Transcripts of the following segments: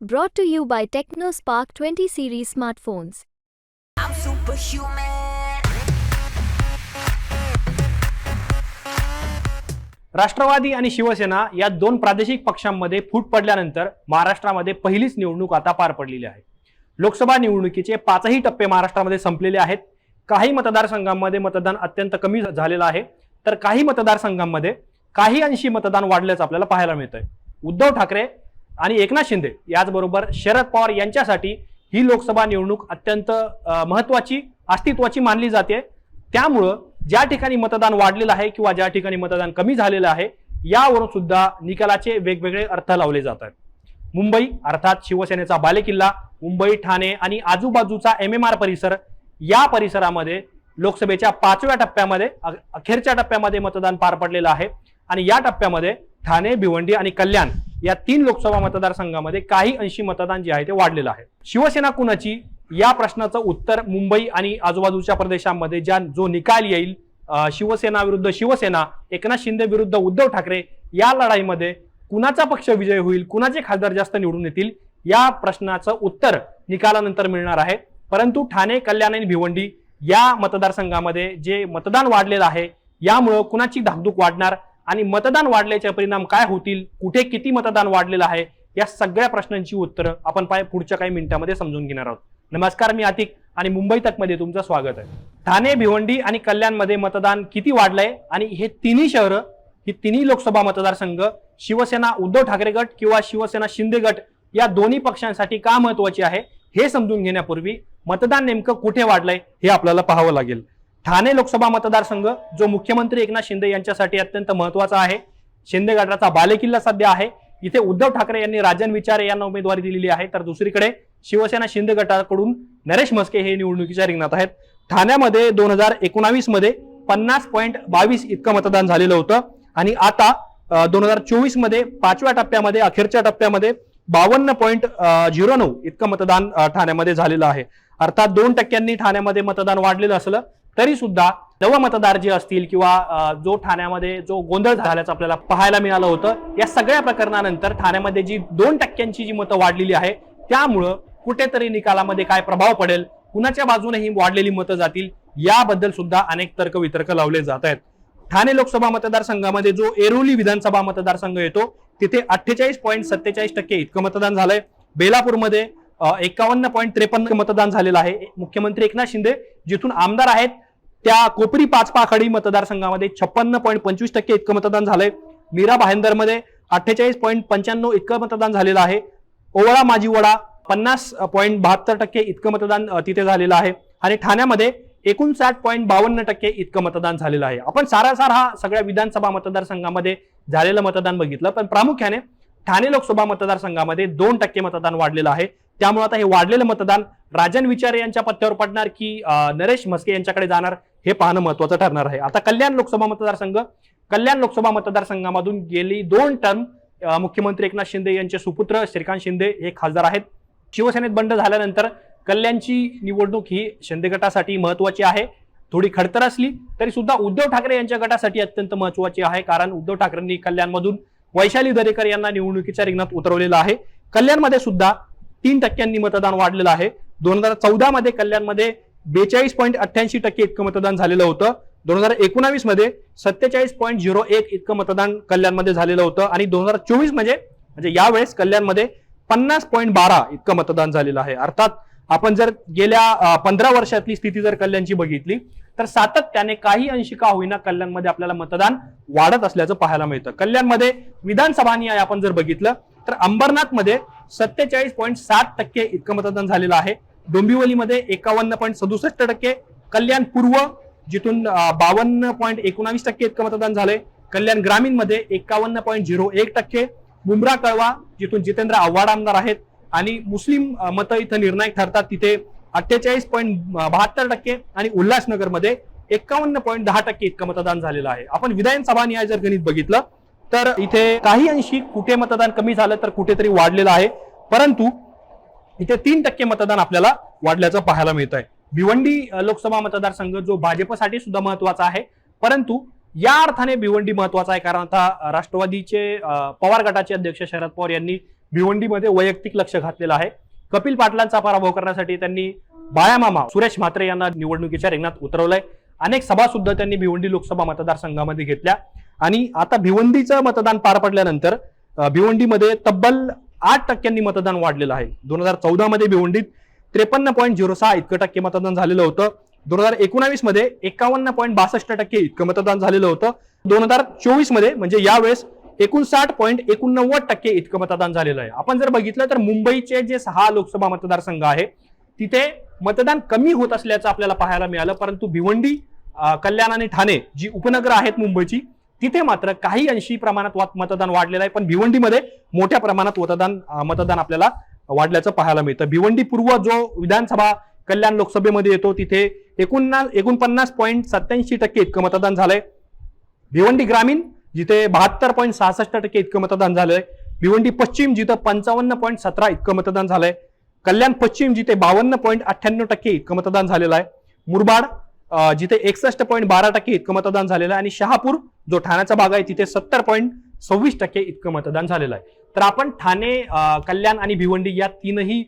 Brought to you by TechnoSpark 20 series smartphones. I'm superhuman. Rashtrawadi आणि शिवसेना या दोन प्रादेशिक पक्षांमध्ये फूट पडल्यानंतर महाराष्ट्रामध्ये पहिलीच निवडणूक आता पार पडलेली आहे लोकसभा निवडणुकीचे पाचही टप्पे महाराष्ट्रामध्ये संपलेले आहेत काही मतदारसंघांमध्ये मतदान अत्यंत कमी झालेलं आहे तर काही मतदारसंघांमध्ये काही अंशी मतदान वाढल्याचं आपल्याला पाहायला मिळतंय उद्धव ठाकरे आणि एकनाथ शिंदे याचबरोबर शरद पवार यांच्यासाठी ही लोकसभा निवडणूक अत्यंत महत्त्वाची महत्वाची अस्तित्वाची मानली जाते. त्यामुळं ज्या ठिकाणी मतदान वाढलेलं आहे किंवा ज्या ठिकाणी मतदान कमी झालेलं आहे यावरून सुद्धा निकालाचे वेगवेगळे अर्थ लावले जातात मुंबई अर्थात शिवसेनेचा बालेकिल्ला मुंबई ठाणे आणि आजूबाजूचा एम एम आर परिसर या परिसरामध्ये लोकसभेच्या पाचव्या टप्प्यामध्ये अखेरच्या टप्प्यामध्ये मतदान पार पडलेलं आहे. आणि या टप्प्यामध्ये ठाणे भिवंडी आणि कल्याण या तीन लोकसभा मतदारसंघामध्ये काही अंशी मतदान जे आहे ते वाढलेलं आहे. शिवसेना कुणाची? या प्रश्नाचं उत्तर मुंबई आणि आजूबाजूच्या प्रदेशांमध्ये ज्या जो निकाल येईल शिवसेना विरुद्ध शिवसेना एकनाथ शिंदे विरुद्ध उद्धव ठाकरे या लढाईमध्ये कुणाचा पक्ष विजय होईल कुणाचे खासदार जास्त निवडून येतील या प्रश्नाचं उत्तर निकालानंतर मिळणार आहे. परंतु ठाणे कल्याण आणि भिवंडी या मतदारसंघामध्ये जे मतदान वाढलेलं आहे यामुळं कुणाची धाकधूक वाढणार? आणि मतदान वाढल्याचे परिणाम काय होतील? कुठे किती मतदान वाढलेलं आहे? या सगळ्या प्रश्नांची उत्तरं आपण पाय पुढच्या काही मिनिटांमध्ये समजून घेणार आहोत. नमस्कार मी आतिक आणि मुंबई तकमध्ये तुमचं स्वागत आहे. ठाणे भिवंडी आणि कल्याणमध्ये मतदान किती वाढलंय? आणि हे तिन्ही शहरं ही तिन्ही लोकसभा मतदारसंघ शिवसेना उद्धव ठाकरे गट किंवा शिवसेना शिंदे गट या दोन्ही पक्षांसाठी का महत्वाची आहे? हे समजून घेण्यापूर्वी मतदान नेमकं कुठे वाढलंय हे आपल्याला पाहावं लागेल. ठाणे लोकसभा मतदारसंघ जो मुख्यमंत्री एकनाथ शिंदे यांच्यासाठी अत्यंत महत्त्वाचा आहे. शिंदे गटाचा बालेकिल्ला सध्या आहे. इथे उद्धव ठाकरे यांनी राजन विचारे यांना उमेदवारी दिलेली आहे. तर दुसरीकडे शिवसेना शिंदे गटाकडून नरेश म्हस्के हे निवडणुकीच्या रिंगणात आहेत. ठाण्यामध्ये दोन हजार एकोणावीसमध्ये पन्नास पॉईंट बावीस इतकं मतदान झालेलं होतं. आणि आता दोन हजार चोवीसमध्ये पाचव्या टप्प्यामध्ये अखेरच्या टप्प्यामध्ये बावन्न पॉईंट झिरो नऊ इतकं मतदान ठाण्यामध्ये झालेलं आहे. अर्थात दोन टक्क्यांनी ठाण्यामध्ये मतदान वाढलेलं असलं तरी सुद्धा नव मतदार जे असतील किंवा जो ठाण्यामध्ये जो गोंधळ झाल्याचं आपल्याला पाहायला मिळालं होतं या सगळ्या प्रकरणानंतर ठाण्यामध्ये जी दोन टक्क्यांची जी मतं वाढलेली आहे त्यामुळं कुठेतरी निकालामध्ये काय प्रभाव पडेल कुणाच्या बाजूने ही वाढलेली मतं जातील याबद्दल सुद्धा अनेक तर्क वितर्क लावले जात आहेत. ठाणे लोकसभा मतदारसंघामध्ये जो एरोली विधानसभा मतदारसंघ येतो तिथे अठ्ठेचाळीस पॉईंट सत्तेचाळीस टक्के इतकं मतदान झालंय. बेलापूरमध्ये एकावन्न पॉईंट त्रेपन्न मतदान झालेलं आहे. मुख्यमंत्री एकनाथ शिंदे जिथून आमदार आहेत त्या कोपरी पाच पाखाडी मतदारसंघामध्ये छप्पन्न पॉईंट पंचवीस टक्के इतकं मतदान झालंय. मीरा भायंदरमध्ये अठ्ठेचाळीस पॉईंट पंच्याण्णव इतकं मतदान झालेलं आहे. ओवळा माजीवडा पन्नास पॉईंट बहात्तर टक्के इतकं मतदान तिथे झालेलं आहे. आणि ठाण्यामध्ये एकोणसाठ पॉईंट बावन्न टक्के इतकं मतदान झालेलं आहे. आपण सारासार हा सगळ्या विधानसभा मतदारसंघामध्ये झालेलं मतदान बघितलं पण प्रामुख्याने ठाणे लोकसभा मतदारसंघामध्ये दोन टक्के मतदान वाढलेलं आहे. त्यामुळे आता हे वाढलेलं मतदान राजन विचारे यांच्या पत्त्यावर पडणार की नरेश म्हस्के यांच्याकडे जाणार? हे पाहणं महत्वाचं ठरणार आहे. आता कल्याण लोकसभा मतदारसंघ कल्याण लोकसभा मतदारसंघामधून गेली दोन टर्म मुख्यमंत्री एकनाथ शिंदे यांचे सुपुत्र श्रीकांत शिंदे हे खासदार आहेत. शिवसेनेत बंड झाल्यानंतर कल्याणची निवडणूक ही शिंदे गटासाठी महत्वाची आहे. थोडी खडतर असली तरी सुद्धा उद्धव ठाकरे यांच्या गटासाठी अत्यंत महत्वाची आहे कारण उद्धव ठाकरेंनी कल्याणमधून वैशाली दरेकर यांना निवडणुकीच्या रिंगणात उतरवलेलं आहे. कल्याणमध्ये सुद्धा तीन टक्क्यांनी मतदान वाढलेलं आहे. दोन हजार चौदामध्ये कल्याणमध्ये बेचाळीस पॉईंट अठ्ठ्याऐंशी टक्के इतकं मतदान झालेलं होतं. दोन हजार एकोणावीसमध्ये सत्तेचाळीस पॉईंट झिरो एक इतकं मतदान कल्याणमध्ये झालेलं होतं. आणि दोन हजार चोवीसमध्ये म्हणजे यावेळेस कल्याणमध्ये पन्नास पॉईंट बारा इतकं मतदान झालेलं आहे. अर्थात आपण जर गेल्या पंधरा वर्षातली स्थिती जर कल्याणची बघितली तर सातत्याने काही अंशी का होईना कल्याणमध्ये आपल्याला मतदान वाढत असल्याचं पाहायला मिळतं. कल्याणमध्ये विधानसभा आपण जर बघितलं तर अंबरनाथमध्ये सत्तेचाळीस पॉईंट सात टक्के इतकं मतदान झालेलं आहे. डोंबिवलीमध्ये एकावन्न पॉईंट सदुसष्ट टक्के. कल्याण पूर्व जिथून बावन्न पॉईंट एकोणावीस टक्के इतकं मतदान झालंय. कल्याण ग्रामीणमध्ये एकावन्न पॉईंट झिरो एक टक्के. मुंब्रा कळवा जिथून जितेंद्र आव्हाड आमदार आहेत. आणि मुस्लिम मतं इथं निर्णायक ठरतात तिथे अठ्ठेचाळीस पॉईंट बहात्तर टक्के आणि उल्हासनगरमध्ये एकावन्न पॉईंट दहा टक्के इतकं मतदान झालेलं आहे. आपण विधानसभा न्याय जर गणित बघितलं तर इथे काही अंशी कुठे मतदान कमी झालं तर कुठेतरी वाढलेलं आहे. परंतु इथे तीन टक्के मतदान आपल्याला वाढल्याचं पाहायला मिळत आहे भिवंडी लोकसभा मतदारसंघ जो भाजपसाठी सुद्धा महत्त्वाचा आहे. परंतु या अर्थाने भिवंडी महत्त्वाचा आहे. कारण आता राष्ट्रवादीचे पवार गटाचे अध्यक्ष शरद पवार यांनी भिवंडीमध्ये वैयक्तिक लक्ष घातलेलं आहे. कपिल पाटलांचा पराभव करण्यासाठी त्यांनी बाळामामा सुरेश म्हात्रे यांना निवडणुकीच्या रिंगणात उतरवलंय. अनेक सभा सुद्धा त्यांनी भिवंडी लोकसभा मतदारसंघामध्ये घेतल्या. आणि आता भिवंडीचं मतदान पार पडल्यानंतर भिवंडीमध्ये तब्बल आठ टक्क्यांनी मतदान वाढलेलं आहे. दोन हजार चौदा मध्ये भिवंडीत त्रेपन्न पॉईंट झिरो सहा इतकं टक्के मतदान झालेलं होतं. दोन हजार एकोणावीसमध्ये एकावन्न पॉईंट बासष्ट टक्के इतकं मतदान झालेलं होतं. दोन हजार चोवीसमध्ये म्हणजे यावेळेस एकोणसाठ पॉईंट एकोणनव्वद टक्के इतकं मतदान झालेलं आहे. आपण जर बघितलं तर मुंबईचे जे सहा लोकसभा मतदारसंघ आहे तिथे मतदान कमी होत असल्याचं आपल्याला पाहायला मिळालं. परंतु भिवंडी कल्याण आणि ठाणे जी उपनगरं आहेत मुंबईची तिथे मात्र काही ऐंशी प्रमाणात वात- मतदान वाढलेलं आहे. पण भिवंडीमध्ये मोठ्या प्रमाणात मतदान मतदान आपल्याला वाढल्याचं पाहायला मिळतं. भिवंडी पूर्व जो विधानसभा कल्याण लोकसभेमध्ये येतो तिथे एकोणना एकोणपन्नास पॉईंट सत्याऐंशी टक्के इतकं मतदान झालंय. भिवंडी ग्रामीण जिथे बहात्तर पॉईंट सहासष्ट टक्के इतकं मतदान झालंय. भिवंडी पश्चिम जिथं पंचावन्न पॉईंट सतरा इतकं मतदान झालंय. कल्याण पश्चिम जिथे बावन्न पॉईंट अठ्ठ्याण्णव टक्के इतकं मतदान झालेलं आहे. मुरबाड जिथे एकसष्ट पॉईंट बारा टक्के इतकं मतदान झालेलं आहे आणि शहापूर जो ठाण्याचा भाग आहे तिथे सत्तर पॉईंट सव्वीस टक्के इतकं मतदान झालेलं आहे. तर आपण ठाणे कल्याण आणि भिवंडी या तीनही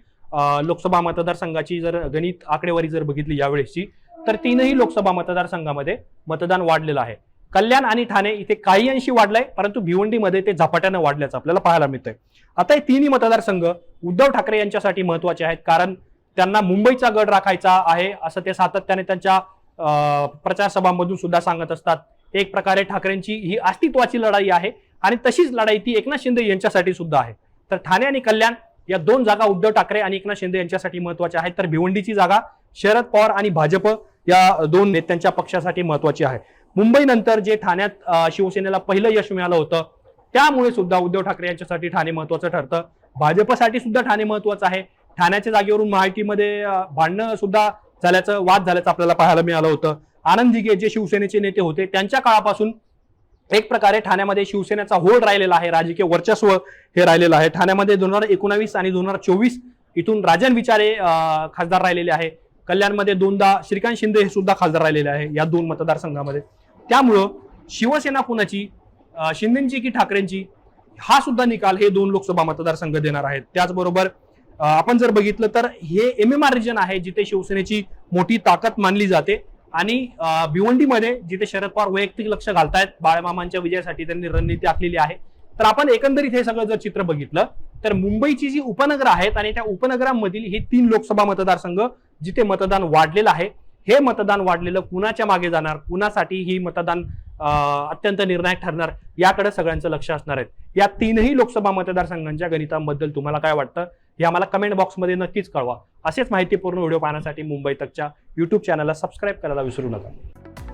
लोकसभा मतदारसंघाची जर गणित आकडेवारी जर बघितली यावेळेसची तर तीनही लोकसभा मतदारसंघामध्ये मतदान वाढलेलं आहे. कल्याण आणि ठाणे इथे काही अंशी वाढलंय परंतु भिवंडीमध्ये ते झपाट्यानं वाढल्याचं आपल्याला पाहायला मिळतंय. आता हे तिन्ही मतदारसंघ उद्धव ठाकरे यांच्यासाठी महत्त्वाचे आहेत कारण त्यांना मुंबईचा गड राखायचा आहे असं ते सातत्याने त्यांच्या अं, सुद्धा सांगत असतात. एक प्रकारे ठाकरेंची ही अस्तित्वाची लढाई आहे आणि तशीच लढाई ती एकनाथ शिंदे यांच्यासाठी सुद्धा आहे. तर ठाणे आणि कल्याण या दोन जागा उद्धव ठाकरे आणि एकनाथ शिंदे यांच्यासाठी महत्त्वाच्या आहेत. तर भिवंडीची जागा शरद पवार आणि भाजप या दोन नेत्यांच्या पक्षासाठी महत्वाची आहे. मुंबईनंतर जे ठाण्यात शिवसेनेला पहिलं यश मिळालं होतं त्यामुळे सुद्धा उद्धव ठाकरे यांच्यासाठी ठाणे महत्वाचं ठरतं. भाजपसाठी सुद्धा ठाणे महत्वाचं आहे. ठाण्याच्या जागेवरून महायुतीमध्ये भांडणं सुद्धा झाल्याचं वाद झाल्याचं आपल्याला पाहायला मिळालं होतं. आनंद दिघे जे शिवसेनेचे नेते होते त्यांच्या काळापासून एक प्रकारे ठाण्यामध्ये शिवसेनेचा होल्ड राहिलेला आहे राजकीय वर्चस्व हे राहिलेलं आहे. ठाण्यामध्ये दोन हजार एकोणावीस आणि दोन हजार चोवीस इथून राजन विचारे खासदार राहिलेले आहे. कल्याणमध्ये दोनदा श्रीकांत शिंदे हे सुद्धा खासदार राहिलेले आहे या दोन मतदारसंघामध्ये. त्यामुळं शिवसेना कुणाची शिंदेची की ठाकरेंची हा सुद्धा निकाल हे दोन लोकसभा मतदारसंघ देणार आहेत. त्याचबरोबर आपण जर बघितलं तर हे एम एम आर रिजन आहे जिथे शिवसेनेची मोठी ताकद मानली जाते. आणि भिवंडीमध्ये जिथे शरद पवार वैयक्तिक लक्ष घालतायत बाळमामांच्या विजयासाठी त्यांनी रणनीती आखलेली आहे. तर आपण एकंदरीत हे सगळं जर चित्र बघितलं तर मुंबईची जी उपनगर आहेत आणि त्या उपनगरांमधील हे तीन लोकसभा मतदारसंघ जिथे मतदान वाढलेलं आहे हे मतदान वाढलेलं कुणाच्या मागे जाणार? कुणासाठी ही मतदान अत्यंत निर्णायक ठरणार याकडे सगळ्यांचं लक्ष असणार आहे या तीनही लोकसभा मतदारसंघांच्या गणितांबद्दल तुम्हाला काय वाटतं? हे आम्हाला कमेंट बॉक्समध्ये नक्कीच कळवा. असेच माहितीपूर्ण व्हिडिओ पाहण्यासाठी मुंबई तकच्या युट्यूब चॅनलला सबस्क्राईब करायला विसरू नका.